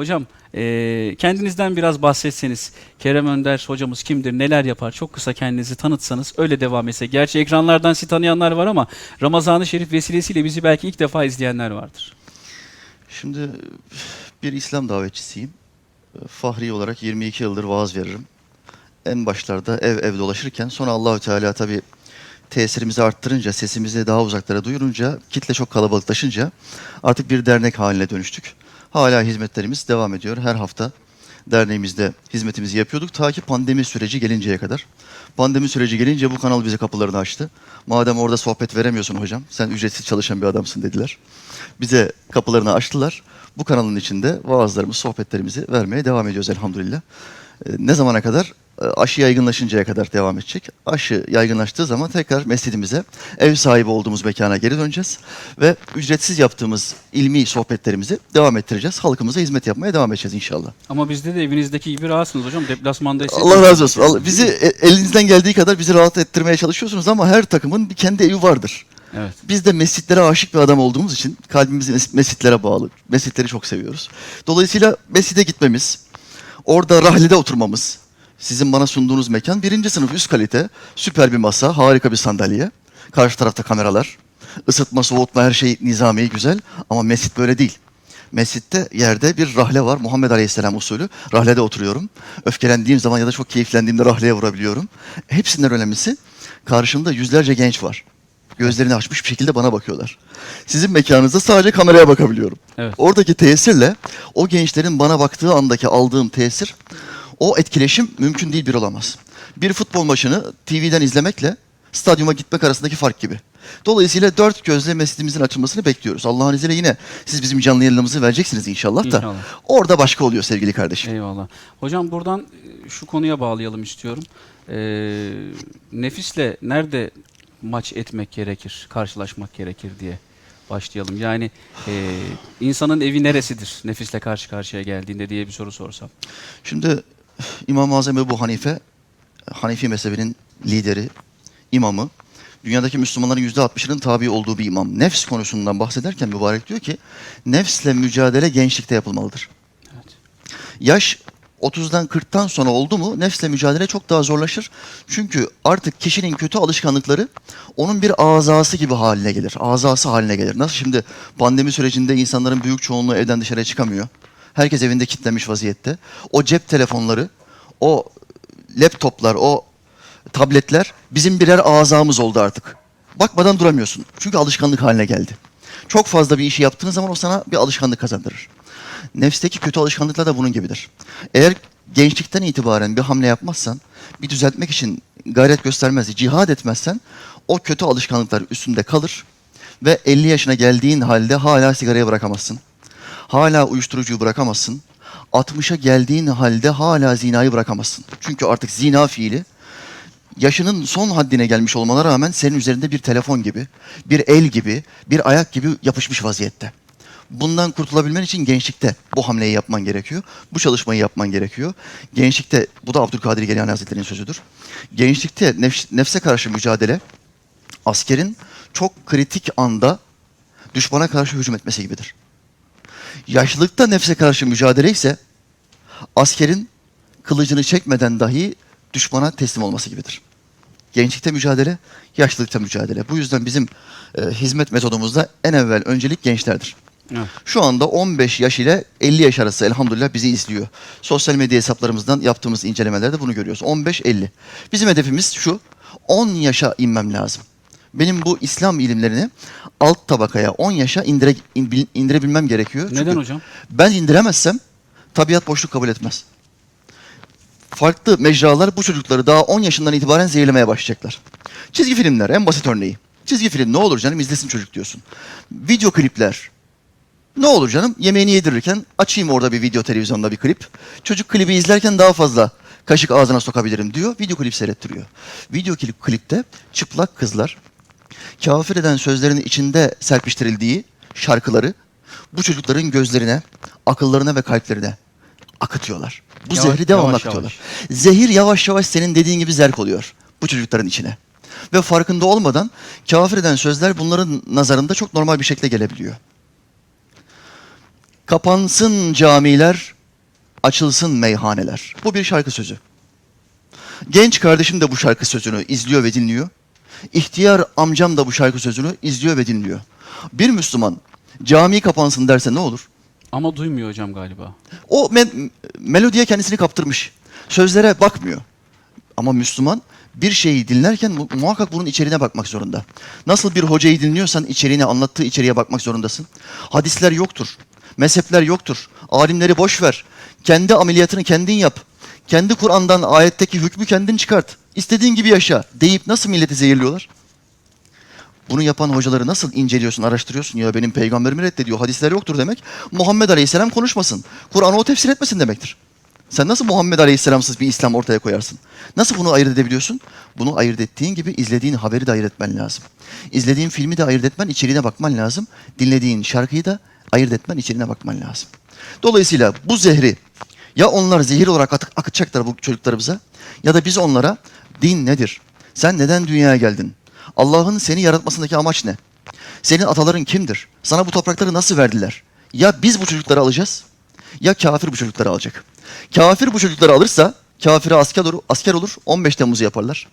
Hocam e, kendinizden biraz bahsetseniz. Kerem Önder hocamız kimdir, neler yapar? Çok kısa kendinizi tanıtsanız öyle devam etse. Gerçi ekranlardan sizi tanıyanlar var ama Ramazan-ı Şerif vesilesiyle bizi belki ilk defa izleyenler vardır. Şimdi bir İslam davetçisiyim. Fahri olarak 22 yıldır vaaz veririm. En başlarda ev ev dolaşırken sonra Allahü Teala tabi tesirimizi arttırınca, sesimizi daha uzaklara duyurunca, kitle çok kalabalıklaşınca artık bir dernek haline dönüştük. Hala hizmetlerimiz devam ediyor. Her hafta derneğimizde hizmetimizi yapıyorduk ta ki pandemi süreci gelinceye kadar. Pandemi süreci gelince bu kanal bize kapılarını açtı. Madem orada sohbet veremiyorsun hocam, sen ücretsiz çalışan bir adamsın dediler. Bize kapılarını açtılar. Bu kanalın içinde vaazlarımız, sohbetlerimizi vermeye devam ediyoruz elhamdülillah. Ee, Ne zamana kadar? Ee, Aşı yaygınlaşıncaya kadar devam edecek. Aşı yaygınlaştığı zaman tekrar mescidimize, ev sahibi olduğumuz mekana geri döneceğiz. Ve ücretsiz yaptığımız ilmi sohbetlerimizi devam ettireceğiz. Halkımıza hizmet yapmaya devam edeceğiz inşallah. Ama bizde de evinizdeki gibi rahatsınız hocam. Deplasmanda Allah razı olsun. Allah- bizi e, elinizden geldiği kadar bizi rahat ettirmeye çalışıyorsunuz ama her takımın bir kendi evi vardır. Evet. Biz de mescitlere aşık bir adam olduğumuz için kalbimiz mes- mescitlere bağlı. Mescitleri çok seviyoruz. Dolayısıyla mescide gitmemiz, orada rahlede oturmamız, sizin bana sunduğunuz mekan birinci sınıf üst kalite, süper bir masa, harika bir sandalye, karşı tarafta kameralar, ısıtma, soğutma her şey nizami, güzel ama mescit böyle değil. Mescitte yerde bir rahle var. Muhammed Aleyhisselam usulü. Rahlede oturuyorum. Öfkelendiğim zaman ya da çok keyiflendiğimde rahleye vurabiliyorum. Hepsinden önemlisi karşımda yüzlerce genç var. Gözlerini açmış bir şekilde bana bakıyorlar. Sizin mekanınızda sadece kameraya bakabiliyorum. Evet. Oradaki tesirle o gençlerin bana baktığı andaki aldığım tesir, o etkileşim mümkün değil bir olamaz. Bir futbol maçını TV'den izlemekle stadyuma gitmek arasındaki fark gibi. Dolayısıyla dört gözle mescidimizin açılmasını bekliyoruz. Allah'ın izniyle yine siz bizim canlı yayınlarımızı vereceksiniz inşallah da. İnşallah. Orada başka oluyor sevgili kardeşim. Eyvallah. Hocam buradan e, şu konuya bağlayalım istiyorum. Ee, nefisle nerede maç etmek gerekir, karşılaşmak gerekir diye başlayalım. Yani e, insanın evi neresidir nefisle karşı karşıya geldiğinde diye bir soru sorsam. Şimdi İmam-ı Azam Ebu Hanife, Hanefi mezhebinin lideri, imamı, dünyadaki Müslümanların yüzde altmışının tabi olduğu bir imam. Nefs konusundan bahsederken mübarek diyor ki, nefsle mücadele gençlikte yapılmalıdır. Evet. Yaş 30'dan 40'tan sonra oldu mu nefsle mücadele çok daha zorlaşır. Çünkü artık kişinin kötü alışkanlıkları onun bir azası gibi haline gelir. Azası haline gelir. Nasıl şimdi pandemi sürecinde insanların büyük çoğunluğu evden dışarıya çıkamıyor. Herkes evinde kilitlenmiş vaziyette. O cep telefonları, o laptoplar, o tabletler bizim birer azamız oldu artık. Bakmadan duramıyorsun. Çünkü alışkanlık haline geldi. Çok fazla bir işi yaptığın zaman o sana bir alışkanlık kazandırır. Nefsteki kötü alışkanlıklar da bunun gibidir. Eğer gençlikten itibaren bir hamle yapmazsan, bir düzeltmek için gayret göstermez, cihad etmezsen o kötü alışkanlıklar üstünde kalır ve 50 yaşına geldiğin halde hala sigarayı bırakamazsın. Hala uyuşturucuyu bırakamazsın. 60'a geldiğin halde hala zinayı bırakamazsın. Çünkü artık zina fiili yaşının son haddine gelmiş olmana rağmen senin üzerinde bir telefon gibi, bir el gibi, bir ayak gibi yapışmış vaziyette. Bundan kurtulabilmen için gençlikte bu hamleyi yapman gerekiyor. Bu çalışmayı yapman gerekiyor. Gençlikte, bu da Abdülkadir Geylani Hazretleri'nin sözüdür. Gençlikte nefs- nefse karşı mücadele, askerin çok kritik anda düşmana karşı hücum etmesi gibidir. Yaşlılıkta nefse karşı mücadele ise askerin kılıcını çekmeden dahi düşmana teslim olması gibidir. Gençlikte mücadele, yaşlılıkta mücadele. Bu yüzden bizim e, hizmet metodumuzda en evvel öncelik gençlerdir. Evet. Şu anda 15 yaş ile 50 yaş arası elhamdülillah bizi izliyor. Sosyal medya hesaplarımızdan yaptığımız incelemelerde bunu görüyoruz. 15-50. Bizim hedefimiz şu. 10 yaşa inmem lazım. Benim bu İslam ilimlerini alt tabakaya 10 yaşa indire, in- indirebilmem gerekiyor. Neden Çünkü hocam? Ben indiremezsem tabiat boşluk kabul etmez. Farklı mecralar bu çocukları daha 10 yaşından itibaren zehirlemeye başlayacaklar. Çizgi filmler en basit örneği. Çizgi film ne olur canım izlesin çocuk diyorsun. Video klipler. Ne olur canım yemeğini yedirirken açayım orada bir video televizyonda bir klip. Çocuk klibi izlerken daha fazla kaşık ağzına sokabilirim diyor. Video klip seyrettiriyor. Video klip klipte çıplak kızlar kafir eden sözlerin içinde serpiştirildiği şarkıları bu çocukların gözlerine, akıllarına ve kalplerine akıtıyorlar. Bu Yavaş- zehri devamlı yavaş akıtıyorlar. Zehir yavaş yavaş senin dediğin gibi zerk oluyor bu çocukların içine. Ve farkında olmadan kafir eden sözler bunların nazarında çok normal bir şekilde gelebiliyor. Kapansın camiler, açılsın meyhaneler. Bu bir şarkı sözü. Genç kardeşim de bu şarkı sözünü izliyor ve dinliyor. İhtiyar amcam da bu şarkı sözünü izliyor ve dinliyor. Bir Müslüman cami kapansın derse ne olur? Ama duymuyor hocam galiba. O me- melodiye kendisini kaptırmış. Sözlere bakmıyor. Ama Müslüman bir şeyi dinlerken mu- muhakkak bunun içeriğine bakmak zorunda. Nasıl bir hocayı dinliyorsan içeriğine, anlattığı içeriğe bakmak zorundasın. Hadisler yoktur. Mezhepler yoktur. Alimleri boş ver. Kendi ameliyatını kendin yap. Kendi Kur'an'dan ayetteki hükmü kendin çıkart. İstediğin gibi yaşa deyip nasıl milleti zehirliyorlar? Bunu yapan hocaları nasıl inceliyorsun, araştırıyorsun? Ya benim peygamberimi reddediyor, hadisler yoktur demek. Muhammed Aleyhisselam konuşmasın. Kur'an'ı o tefsir etmesin demektir. Sen nasıl Muhammed Aleyhisselamsız bir İslam ortaya koyarsın? Nasıl bunu ayırt edebiliyorsun? Bunu ayırt ettiğin gibi izlediğin haberi de ayırt etmen lazım. İzlediğin filmi de ayırt etmen, içeriğine bakman lazım. Dinlediğin şarkıyı da ayırt etmen, içeriğine bakman lazım. Dolayısıyla bu zehri ya onlar zehir olarak atık, akıtacaklar bu çocuklarımıza ya da biz onlara din nedir? Sen neden dünyaya geldin? Allah'ın seni yaratmasındaki amaç ne? Senin ataların kimdir? Sana bu toprakları nasıl verdiler? Ya biz bu çocukları alacağız ya kafir bu çocukları alacak. Kafir bu çocukları alırsa kafire asker olur, asker olur 15 Temmuz'u yaparlar.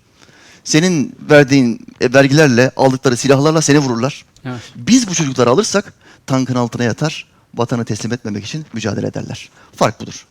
Senin verdiğin e, vergilerle aldıkları silahlarla seni vururlar. Evet. Biz bu çocukları alırsak tankın altına yatar, vatanı teslim etmemek için mücadele ederler. Fark budur.